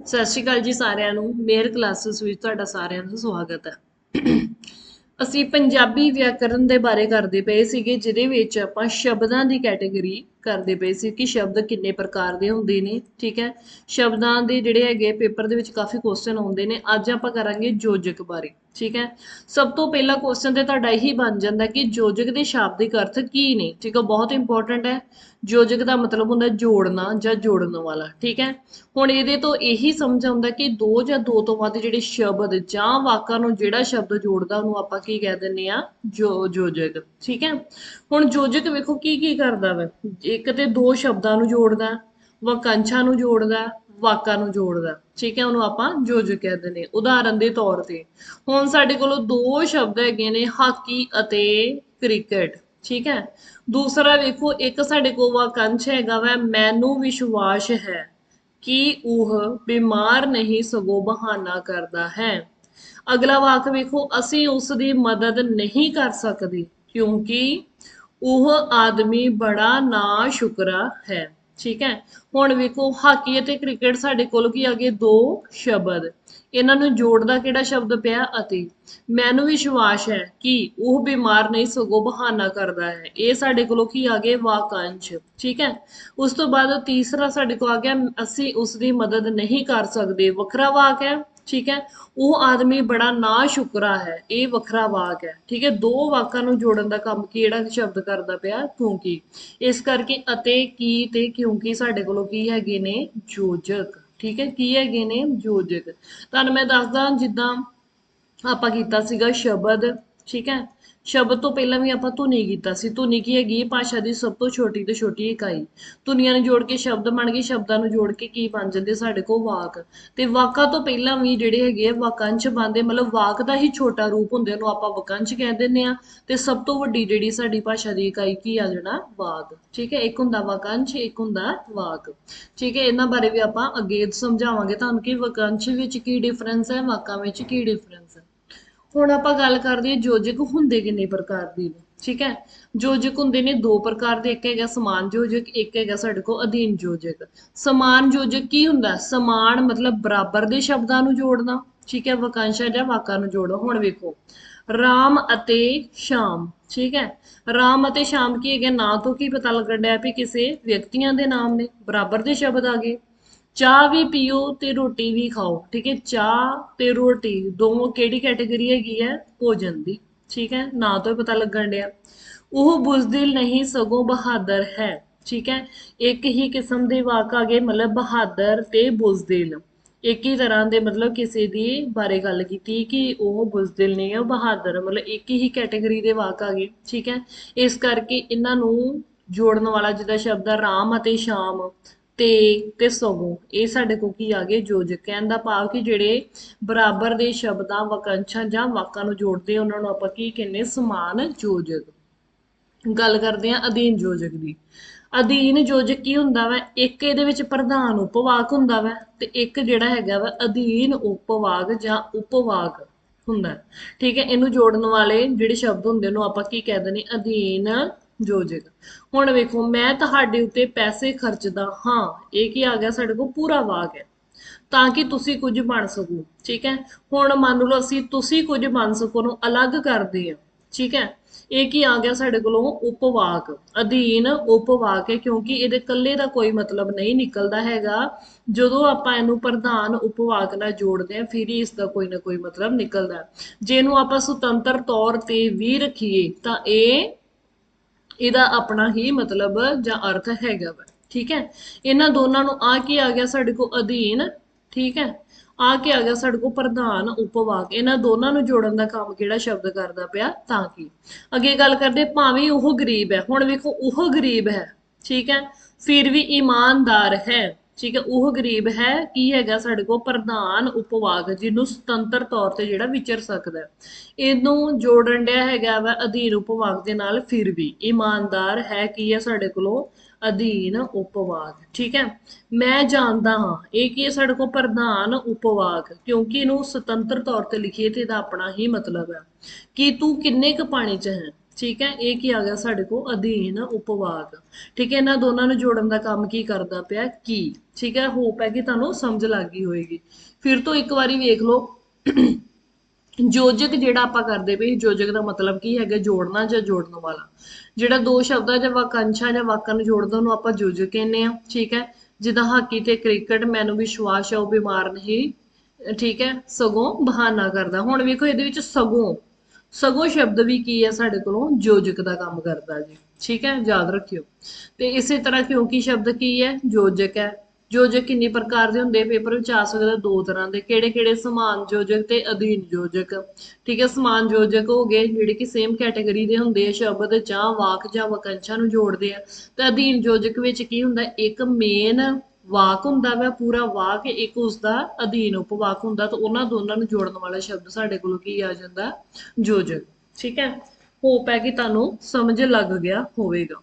ਸਤਿ ਸ਼੍ਰੀ ਅਕਾਲ ਜੀ ਸਾਰਿਆਂ ਨੂੰ। ਮੇਅਰ ਕਲਾਸਿਸ ਵਿੱਚ ਤੁਹਾਡਾ ਸਾਰਿਆਂ ਦਾ ਸਵਾਗਤ ਹੈ। ਅਸੀਂ ਪੰਜਾਬੀ ਵਿਆਕਰਨ ਦੇ ਬਾਰੇ ਕਰਦੇ ਪਏ ਸੀਗੇ, ਜਿਹਦੇ ਵਿੱਚ ਆਪਾਂ ਸ਼ਬਦਾਂ ਦੀ ਕੈਟਾਗਰੀ ਕਰਦੇ ਪਏ ਸੀ ਕਿ ਸ਼ਬਦ ਕਿੰਨੇ ਪ੍ਰਕਾਰ ਦੇ ਹੁੰਦੇ ਨੇ, ਠੀਕ ਹੈ? ਸ਼ਬਦਾਂ ਦੇ ਜਿਹੜੇ ਹੈਗੇ ਪੇਪਰ ਦੇ ਵਿੱਚ ਕਾਫੀ ਕੁਐਸਚਨ ਆਉਂਦੇ ਨੇ। ਅੱਜ ਆਪਾਂ ਕਰਾਂਗੇ ਯੋਜਕ ਬਾਰੇ। ਠੀਕ ਹੈ? ਸਭ ਤੋਂ ਪਹਿਲਾ ਕੁਐਸਚਨ ਤੇ ਤੁਹਾਡਾ ਇਹੀ ਬਣ ਜਾਂਦਾ ਕਿ ਯੋਜਕ ਦੇ ਸ਼ਾਬਦਿਕ ਅਰਥ ਕੀ ਨੇ? ਠੀਕ ਹੈ, ਬਹੁਤ ਇੰਪੋਰਟੈਂਟ ਹੈ। ਯੋਜਕ ਦਾ ਮਤਲਬ ਹੁੰਦਾ ਜੋੜਨਾ ਜਾਂ ਜੋੜਨ ਵਾਲਾ, ਠੀਕ ਹੈ? ਹੁਣ ਇਹਦੇ ਤੋਂ ਇਹੀ ਸਮਝ ਆਉਂਦਾ ਕਿ ਦੋ ਜਾਂ ਦੋ ਤੋਂ ਵੱਧ ਜਿਹੜੇ ਸ਼ਬਦ ਜਾਂ ਵਾਕਾਂ ਨੂੰ ਜਿਹੜਾ ਸ਼ਬਦ ਜੋੜਦਾ, ਉਹਨੂੰ ਆਪਾਂ ਕੀ ਕਹਿ ਦਿੰਨੇ ਆ ਜੋ ਯੋਜਕ ਠੀਕ ਹੈ? ਹੁਣ ਯੋਜਕ ਵੇਖੋ ਕੀ ਕੀ ਕਰਦਾ ਵਾ? ਇੱਕ ਤੇ ਦੋ ਸ਼ਬਦਾਂ ਨੂੰ ਜੋੜਦਾ, ਵਾਕਾਂਸ਼ਾਂ ਨੂੰ ਜੋੜਦਾ ਵਾਕਾਂ ਨੂੰ ਜੋੜਦਾ। ਠੀਕ ਹੈ, ਉਹਨੂੰ ਆਪਾਂ ਯੋਜਕ ਕਹਿ ਦਿੰਦੇ ਹਾਂ। ਉਦਾਹਰਨ ਦੇ ਤੌਰ ਤੇ ਹੁਣ ਸਾਡੇ ਕੋਲ ਦੋ ਸ਼ਬਦ ਹੈਗੇ ਨੇ, ਹਾਕੀ ਅਤੇ ਕ੍ਰਿਕਟ। ਠੀਕ ਹੈ? ਦੂਸਰਾ ਵੇਖੋ, ਇੱਕ ਸਾਡੇ ਕੋਲ ਵਾਕੰਸ਼ ਹੈਗਾ ਵਾ, ਮੈਨੂੰ ਵਿਸ਼ਵਾਸ ਹੈ ਕਿ ਉਹ ਬਿਮਾਰ ਨਹੀਂ ਸਗੋਂ ਬਹਾਨਾ ਕਰਦਾ ਹੈ। ਅਗਲਾ ਵਾਕ ਵੇਖੋ, ਅਸੀਂ ਉਸ ਦੀ ਮਦਦ ਨਹੀਂ ਕਰ ਸਕਦੇ ਕਿਉਂਕਿ ਉਹ ਆਦਮੀ ਬੜਾ ਨਾ ਸ਼ੁਕਰਾ ਹੈ। ਠੀਕ ਹੈ? ਹੁਣ ਵੇਖੋ, ਹਾਕੀ ਅਤੇ ਕ੍ਰਿਕਟ ਸਾਡੇ ਕੋਲ ਕੀ ਆ ਗਏ? ਦੋ ਸ਼ਬਦ। ਇਹਨਾਂ ਨੂੰ ਜੋੜਦਾ ਕਿਹੜਾ ਸ਼ਬਦ ਪਿਆ? ਅਤੇ। ਮੈਨੂੰ ਵਿਸ਼ਵਾਸ ਹੈ ਕਿ ਉਹ ਬਿਮਾਰ ਨਹੀਂ, ਸਗੋਂ ਬਹਾਨਾ ਕਰਦਾ ਹੈ। ਇਹ ਸਾਡੇ ਕੋਲੋਂ ਕੀ ਆ ਗਏ? ਵਾਕਾਂਸ਼। ਠੀਕ ਹੈ? ਉਸ ਤੋਂ ਬਾਅਦ ਤੀਸਰਾ ਸਾਡੇ ਕੋਲ ਆ ਗਿਆ, ਅਸੀਂ ਉਸ ਦੀ ਮਦਦ ਨਹੀਂ ਕਰ ਸਕਦੇ। ਵੱਖਰਾ ਵਾਕ ਹੈ। ਠੀਕ ਹੈ? ਉਹ ਆਦਮੀ ਬੜਾ ਨਾ ਸ਼ੁਕਰਾ ਹੈ, ਇਹ ਵੱਖਰਾ ਵਾਕ ਹੈ। ਠੀਕ ਹੈ? ਦੋ ਵਾਕਾਂ ਨੂੰ ਜੋੜਨ ਦਾ ਕੰਮ ਕਿਹੜਾ ਸ਼ਬਦ ਕਰਦਾ ਪਿਆ? ਕਿਉਂਕਿ ਇਸ ਕਰਕੇ ਅਤੇ ਕੀ ਤੇ ਕਿਉਂਕਿ ਸਾਡੇ ਕੋਲੋਂ ਕੀ ਹੈਗੇ ਨੇ? ਯੋਜਕ ਠੀਕ ਹੈ? ਕੀ ਹੈਗੇ ਨੇ? ਯੋਜਕ ਤੁਹਾਨੂੰ ਮੈਂ ਦੱਸਦਾ, ਜਿੱਦਾਂ ਆਪਾਂ ਕੀਤਾ ਸੀਗਾ ਸ਼ਬਦ ਠੀਕ ਹੈ? ਸ਼ਬਦ ਤੋਂ ਪਹਿਲਾਂ ਵੀ ਆਪਾਂ ਧੁਨੀ ਕੀਤਾ ਸੀ। ਧੁਨੀ ਕੀ ਹੈਗੀ? ਹੈ? ਭਾਸ਼ਾ ਦੀ ਸਭ ਤੋਂ ਛੋਟੀ ਤੋਂ ਛੋਟੀ ਇਕਾਈ। ਧੁਨੀਆਂ ਨੂੰ ਜੋੜ ਕੇ ਸ਼ਬਦ ਬਣ ਗਏ। ਸ਼ਬਦਾਂ ਨੂੰ ਜੋੜ ਕੇ ਕੀ ਬਣ ਜਾਂਦੇ? ਸਾਡੇ ਕੋਲ ਵਾਕ। ਤੇ ਵਾਕਾਂ ਤੋਂ ਪਹਿਲਾਂ ਵੀ ਜਿਹੜੇ ਹੈਗੇ ਆ, ਵਾਕੰਸ਼ ਬਣਦੇ। ਮਤਲਬ ਵਾਕ ਦਾ ਹੀ ਛੋਟਾ ਰੂਪ ਹੁੰਦੇ ਉਹਨੂੰ ਆਪਾਂ ਵਾਕੰਸ਼ ਕਹਿ ਦਿੰਦੇ ਆ ਤੇ ਸਭ ਤੋਂ ਵੱਡੀ ਜਿਹੜੀ ਸਾਡੀ ਭਾਸ਼ਾ ਦੀ ਇਕਾਈ ਕੀ ਆ ਜਿਹੜਾ? ਵਾਕ। ਠੀਕ ਹੈ? ਇੱਕ ਹੁੰਦਾ ਵਾਕੰਸ਼, ਇੱਕ ਹੁੰਦਾ ਵਾਕ। ਠੀਕ ਹੈ? ਇਹਨਾਂ ਬਾਰੇ ਵੀ ਆਪਾਂ ਅੱਗੇ ਸਮਝਾਵਾਂਗੇ। ਤੁਹਾਨੂੰ ਕਿ ਵਾਕੰਸ਼ ਵਿੱਚ ਕੀ ਡਿਫਰੈਂਸ ਹੈ? ਵਾਕਾਂ ਵਿੱਚ ਕੀ ਡਿਫਰੈਂਸ ਹੈ? ਹੁਣ ਆਪਾਂ ਗੱਲ ਕਰਦੇ ਹਾਂ ਯੋਜਕ ਹੁੰਦੇ ਕਿੰਨੇ ਪ੍ਰਕਾਰ ਦੇ ਨੇ, ਠੀਕ ਹੈ? ਯੋਜਕ ਹੁੰਦੇ ਨੇ ਦੋ ਪ੍ਰਕਾਰ ਦੇ, ਇੱਕ ਹੈਗਾ ਸਮਾਨ ਯੋਜਕ, ਇੱਕ ਹੈਗਾ ਸਾਡੇ ਕੋਲ ਅਧੀਨ ਯੋਜਕ। ਸਮਾਨ ਯੋਜਕ ਕੀ ਹੁੰਦਾ? ਸਮਾਨ ਮਤਲਬ ਬਰਾਬਰ ਦੇ ਸ਼ਬਦਾਂ ਨੂੰ ਜੋੜਨਾ, ਠੀਕ ਹੈ? ਵਾਕਾਂਸ਼ਾਂ ਜਾਂ ਵਾਕਾਂ ਨੂੰ ਜੋੜੋ। ਹੁਣ ਵੇਖੋ, ਰਾਮ ਅਤੇ ਸ਼ਾਮ, ਠੀਕ ਹੈ? ਰਾਮ ਅਤੇ ਸ਼ਾਮ ਕੀ ਹੈਗਾ? ਨਾਂ ਤੋਂ ਕੀ ਪਤਾ ਲੱਗਣ ਡਿਆ ਵੀ ਕਿਸੇ ਵਿਅਕਤੀਆਂ ਦੇ ਨਾਮ ਨੇ, ਬਰਾਬਰ ਦੇ ਸ਼ਬਦ ਆ ਗਏ। ਚਾਹ ਵੀ ਪੀਓ ਤੇ ਰੋਟੀ ਵੀ ਖਾਓ, ਠੀਕ ਹੈ? ਚਾਹ ਤੇ ਰੋਟੀ ਦੋਨੋਂ ਕਿਹੜੀ ਕੈਟਾਗਰੀ ਹੈਗੀ ਹੈ? ਭੋਜਨ ਦੀ, ਠੀਕ ਹੈ? ਨਾਂ ਤੋਂ ਪਤਾ ਲੱਗਣ ਡਿਆ। ਉਹ ਬੁਜ਼ਦਿਲ ਨਹੀਂ, ਸਗੋਂ ਬਹਾਦਰ ਹੈ, ਠੀਕ ਹੈ? ਇੱਕ ਹੀ ਕਿਸਮ ਦੇ ਵਾਕ ਆ ਗਏ, ਮਤਲਬ ਬਹਾਦਰ ਤੇ ਬੁਜ਼ਦਿਲ ਇੱਕ ਹੀ ਤਰ੍ਹਾਂ ਦੇ ਮਤਲਬ ਕਿਸੇ ਦੀ ਬਾਰੇ ਗੱਲ ਕੀਤੀ ਕਿ ਉਹ ਬੁਜ਼ਦਿਲ ਨਹੀਂ ਹੈ ਬਹਾਦਰ, ਮਤਲਬ ਇੱਕ ਹੀ ਕੈਟਾਗਰੀ ਦੇ ਵਾਕ ਆ ਗਏ, ਠੀਕ ਹੈ? ਇਸ ਕਰਕੇ ਇਹਨਾਂ ਨੂੰ ਜੋੜਨ ਵਾਲਾ ਜਿਹਦਾ ਸ਼ਬਦ ਆ, ਰਾਮ ਅਤੇ ਸ਼ਾਮ। ਤੇ ਤੇ ਸਗੋਂ ਇਹ ਸਾਡੇ ਕੋਲ ਕੀ ਆ ਗਏ ਯੋਜਕ ਕਹਿਣ ਦਾ ਭਾਵ ਕਿ ਜਿਹੜੇ ਬਰਾਬਰ ਦੇ ਸ਼ਬਦਾਂ, ਵਾਕੰਸ਼ਾਂ ਜਾਂ ਵਾਕਾਂ ਨੂੰ ਜੋੜਦੇ ਉਹਨਾਂ ਨੂੰ ਆਪਾਂ ਕੀ ਕਹਿੰਦੇ ਸਮਾਨ ਯੋਜਕ ਗੱਲ ਕਰਦੇ ਆ ਅਧੀਨ ਯੋਜਕ ਦੀ। ਅਧੀਨ ਯੋਜਕ ਕੀ ਹੁੰਦਾ ਵਾ? ਇੱਕ ਇਹਦੇ ਵਿੱਚ ਪ੍ਰਧਾਨ ਉਪਵਾਕ ਹੁੰਦਾ ਵਾ ਤੇ ਇੱਕ ਜਿਹੜਾ ਹੈਗਾ ਵਾ ਅਧੀਨ ਉਪਵਾਕ ਜਾਂ ਉਪਵਾਕ ਹੁੰਦਾ। ਠੀਕ ਹੈ, ਇਹਨੂੰ ਜੋੜਨ ਵਾਲੇ ਜਿਹੜੇ ਸ਼ਬਦ ਹੁੰਦੇ ਉਹਨੂੰ ਆਪਾਂ ਕੀ ਕਹਿ ਦਿੰਦੇ ਅਧੀਨ ਜੋ ਯੋਜਕ ਹੁਣ ਵੇਖੋ, ਮੈਂ ਤੁਹਾਡੇ ਉੱਤੇ ਪੈਸੇ ਖਰਚਦਾ ਹਾਂ। ਇਹ ਕੀ ਆ ਗਿਆ? ਸਾਡੇ ਕੋਲ ਪੂਰਾ ਵਾਕ ਹੈ। ਤਾਂ ਕਿ ਤੁਸੀਂ ਕੁਝ ਬਣ ਸਕੋ, ਠੀਕ ਹੈ? ਹੁਣ ਮੰਨ ਲਓ ਅਸੀਂ ਤੁਸੀਂ ਕੁਝ ਬਣ ਸਕੋ ਨੂੰ ਅਲੱਗ ਕਰਦੇ ਆ ਠੀਕ ਹੈ? ਇਹ ਕੀ ਆ ਗਿਆ ਸਾਡੇ ਕੋਲੋਂ ਉਪਵਾਕ। ਅਧੀਨ ਉਪਵਾਕ ਹੈ, ਕਿਉਂਕਿ ਇਹਦੇ ਇਕੱਲੇ ਦਾ ਕੋਈ ਮਤਲਬ ਨਹੀਂ ਨਿਕਲਦਾ ਹੈਗਾ। ਜਦੋਂ ਆਪਾਂ ਇਹਨੂੰ ਪ੍ਰਧਾਨ ਉਪਵਾਕ ਨਾਲ ਜੋੜਦੇ ਹਾਂ, ਫਿਰ ਹੀ ਇਸ ਦਾ ਕੋਈ ਨਾ ਕੋਈ ਮਤਲਬ ਨਿਕਲਦਾ। ਜੇ ਇਹਨੂੰ ਆਪਾਂ ਸੁਤੰਤਰ ਤੌਰ ਤੇ ਵੀ ਰੱਖੀਏ, ਤਾਂ ਇਹ ਇਹਦਾ ਆਪਣਾ ਹੀ ਮਤਲਬ ਜਾਂ ਅਰਥ ਹੈਗਾ ਵਾ, ਠੀਕ ਹੈ? ਇਹਨਾਂ ਦੋਨਾਂ ਨੂੰ ਆ ਕੀ ਆ ਗਿਆ ਸਾਡੇ ਕੋਲ ਅਧੀਨ, ਠੀਕ ਹੈ? ਆ ਕੇ ਆ ਗਿਆ ਸਾਡੇ ਕੋਲ ਪ੍ਰਧਾਨ, ਉਪਵਾਕ, ਇਹਨਾਂ ਦੋਨਾਂ ਨੂੰ ਜੋੜਨ ਦਾ ਕੰਮ ਕਿਹੜਾ ਸ਼ਬਦ ਕਰਦਾ ਪਿਆ? ਤਾਂ ਕਿ। ਅੱਗੇ ਗੱਲ ਕਰਦੇ, ਭਾਵੇਂ ਉਹ ਗਰੀਬ ਹੈ, ਹੁਣ ਵੇਖੋ ਉਹ ਗਰੀਬ ਹੈ, ਠੀਕ ਹੈ? ਫਿਰ ਵੀ ਇਮਾਨਦਾਰ ਹੈ। ਠੀਕ ਹੈ, ਉਹ ਗਰੀਬ ਹੈ, ਕੀ ਹੈਗਾ ਸਾਡੇ ਕੋਲ? ਪ੍ਰਧਾਨ, ਉਪਵਾਕ, ਜਿਹਨੂੰ ਸੁਤੰਤਰ ਤੌਰ ਤੇ ਜਿਹੜਾ ਵਿਚਰ ਸਕਦਾ ਇਹਨੂੰ ਜੋੜਨ ਡਿਆ ਹੈਗਾ ਵਾ ਅਧੀਨ ਉਪਵਾਕ ਦੇ ਨਾਲ ਫਿਰ ਵੀ। ਇਮਾਨਦਾਰ ਹੈ ਕੀ ਹੈ ਸਾਡੇ ਕੋਲੋਂ? ਅਧੀਨ ਉਪਵਾਕ। ਠੀਕ ਹੈ, ਮੈਂ ਜਾਣਦਾ ਹਾਂ, ਇਹ ਕੀ ਹੈ ਸਾਡੇ ਕੋਲ? ਪ੍ਰਧਾਨ, ਉਪਵਾਕ। ਕਿਉਂਕਿ ਇਹਨੂੰ ਸੁਤੰਤਰ ਤੌਰ ਤੇ ਲਿਖੀਏ ਤੇ ਇਹਦਾ ਆਪਣਾ ਹੀ ਮਤਲਬ ਹੈ। ਕਿ ਤੂੰ ਕਿੰਨੇ ਕੁ ਪਾਣੀ 'ਚ ਹੈ? ਠੀਕ ਹੈ, ਇਹ ਕੀ ਆ ਗਿਆ ਸਾਡੇ ਕੋਲ? ਅਧੀਨ ਉਪਵਾਕ ਠੀਕ ਹੈ, ਇਹਨਾਂ ਦੋਨਾਂ ਨੂੰ ਜੋੜਨ ਦਾ ਕੰਮ ਕੀ ਕਰਦਾ ਪਿਆ? ਕੀ? ਠੀਕ ਹੈ ਹੋਪ ਹੈ ਕਿ ਤੁਹਾਨੂੰ ਸਮਝ ਲੱਗ ਗਈ ਹੋਏਗੀ। ਫਿਰ ਤੋਂ ਇੱਕ ਵਾਰੀ ਵੇਖ ਲਓ। ਯੋਜਕ ਜਿਹੜਾ ਆਪਾਂ ਕਰਦੇ ਪਏ ਯੋਜਕ ਦਾ ਮਤਲਬ ਕੀ ਹੈਗਾ? ਜੋੜਨਾ ਜਾਂ ਜੋੜਨ ਵਾਲਾ। ਜਿਹੜਾ ਦੋ ਸ਼ਬਦਾਂ ਜਾਂ ਵਾਕਾਂਸ਼ਾਂ ਜਾਂ ਵਾਕਾਂ ਨੂੰ ਜੋੜਦਾ, ਉਹਨੂੰ ਆਪਾਂ ਯੋਜਕ ਕਹਿੰਦੇ ਆ ਠੀਕ ਹੈ, ਜਿੱਦਾਂ ਹਾਕੀ ਤੇ ਕ੍ਰਿਕਟ, ਮੈਨੂੰ ਵਿਸ਼ਵਾਸ ਹੈ ਉਹ ਬਿਮਾਰ ਨਹੀਂ। ਠੀਕ ਹੈ, ਸਗੋਂ ਬਹਾਨਾ ਕਰਦਾ। ਹੁਣ ਵੇਖੋ, ਇਹਦੇ ਵਿੱਚ ਸਗੋਂ ਸਗੋਂ ਸ਼ਬਦ ਵੀ ਕੀ ਹੈ ਸਾਡੇ ਕੋਲੋਂ? ਯੋਜਕ ਦਾ ਕੰਮ ਕਰਦਾ ਜੀ। ਠੀਕ ਹੈ? ਯਾਦ ਰੱਖਿਓ। ਤੇ ਇਸੇ ਤਰ੍ਹਾਂ ਕਿਉਂਕਿ ਸ਼ਬਦ ਕੀ ਹੈ? ਯੋਜਕ ਹੈ। ਯੋਜਕ ਕਿੰਨੇ ਪ੍ਰਕਾਰ ਦੇ ਹੁੰਦੇ? ਪੇਪਰ ਵਿੱਚ ਆ ਸਕਦਾ ਦੋ ਤਰ੍ਹਾਂ ਦੇ। ਕਿਹੜੇ ਕਿਹੜੇ ਸਮਾਨ ਯੋਜਕ ਤੇ ਅਧੀਨ ਯੋਜਕ ਠੀਕ ਹੈ? ਸਮਾਨ ਯੋਜਕ ਹੋ ਗਏ, ਜਿਹੜੇ ਕਿ ਸੇਮ ਕੈਟਾਗਰੀ ਦੇ ਹੁੰਦੇ ਆ। ਸ਼ਬਦ ਜਾਂ ਵਾਕ ਜਾਂ ਵਕੰਸ਼ਾਂ ਨੂੰ ਜੋੜਦੇ ਆ। ਤੇ ਅਧੀਨ ਯੋਜਕ ਵਿੱਚ ਕੀ ਹੁੰਦਾ? ਇੱਕ ਮੇਨ ਵਾਕ ਹੁੰਦਾ ਵਾ, ਪੂਰਾ ਵਾਕ ਇੱਕ ਉਸਦਾ ਅਧੀਨ ਉਪਵਾਕ ਹੁੰਦਾ, ਤਾਂ ਉਹਨਾਂ ਦੋਨਾਂ ਨੂੰ ਜੋੜਨ ਵਾਲਾ ਸ਼ਬਦ ਸਾਡੇ ਕੋਲ ਕੀ ਆ ਜਾਂਦਾ? ਯੋਜਕ ਠੀਕ ਹੈ? ਹੋਪ ਹੈ ਕਿ ਤੁਹਾਨੂੰ ਸਮਝ ਲੱਗ ਗਿਆ ਹੋਵੇਗਾ।